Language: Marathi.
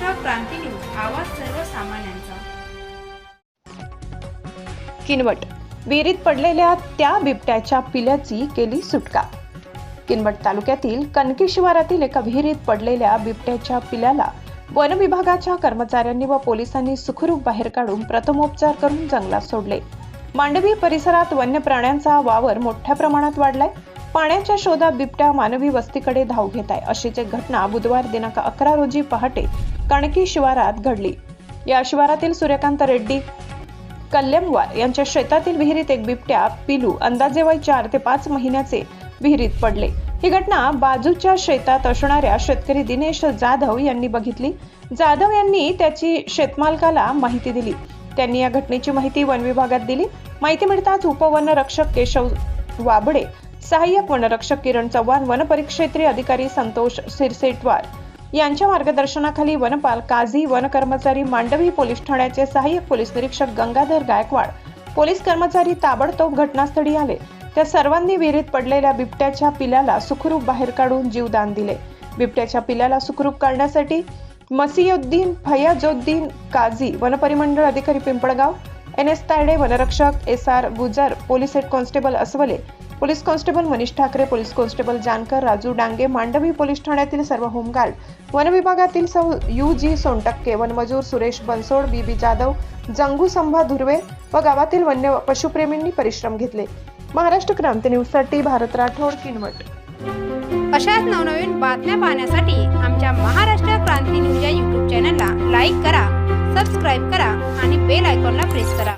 क्रांती न्यूज आवाज सर्वसामान्यांचा. किनवट. विहिरीत पडलेल्या त्या बिबट्याच्या पिल्याची केली सुटका. किनवट तालुक्यातील कनकी शिवारातील एका विहिरीत पडलेल्या बिबट्याच्या पिल्याला वन विभागाच्या कर्मचाऱ्यांनी व पोलिसांनी सुखरूप बाहेर काढून प्रथमोपचार करून जंगलात सोडले. मांडवी परिसरात वन्य प्राण्यांचा वावर मोठ्या प्रमाणात वाढलाय. पाण्याच्या शोधात बिबट्या मानवी वस्तीकडे धाव घेत आहे अशीच एक घटना बुधवार दिनांक अकरा रोजी पहाटे कणकी शिवारात घडली. या शिवारातील सूर्यकांत रेड्डी कल्यमवार यांच्या शेतातील विहिरीत एक बिबट्या पिलू अंदाजे वय चार ते पाच महिन्याचे विहिरीत पडले. ही घटना बाजूच्या शेतात असणाऱ्या शेतकरी दिनेश जाधव यांनी बघितली. जाधव यांनी त्याची शेतमालकाला माहिती दिली. त्यांनी या घटनेची माहिती वन विभागात दिली. माहिती मिळताच उपवनरक्षक केशव वाबडे सहाय्यक वनरक्षक किरण चव्हाण वनपरिक्षेत्रीय अधिकारी संतोष सिरसेटवार यांच्या मार्गदर्शनाखाली वनपाल काझी वन कर्मचारी मांडवी पोलीस ठाण्याचे सहाय्यक पोलीस निरीक्षक गंगाधर गायकवाड पोलीस कर्मचारी ताबडतोब घटनास्थळी आले. त्या सर्वांनी विहिरीत पडलेल्या बिबट्याच्या पिल्याला सुखरूप बाहेर काढून जीवदान दिले. बिबट्याच्या पिल्याला सुखरूप काढण्यासाठी मसियुद्दीन फयाजोद्दीन काझी वनपरिमंडळ अधिकारी पिंपळगाव एन एस तायडे वनरक्षक S R Gujar police head constable Aswale police constable Manish Thackeray police constable Jankar Raju Dange Mandvi police ठाण्यातील सर्व होमगार्ड वन विभागातील सौ यू जी सोनटक्के वनमजूर सुरेश बनसोड बीबी जाधव जंगू संभा धुर्वे व गावातील वन्य पशुप्रेमींनी परिश्रम घेतले. महाराष्ट्र क्रांती न्यूजसाठी भारत राठोड किनवट. अशाच नवनवीन बातम्या पाहण्यासाठी आमच्या महाराष्ट्र क्रांती न्यूज या यूट्यूब चॅनलला लाईक करा सबस्क्राईब करा आणि बेल आयकॉनला प्रेस करा.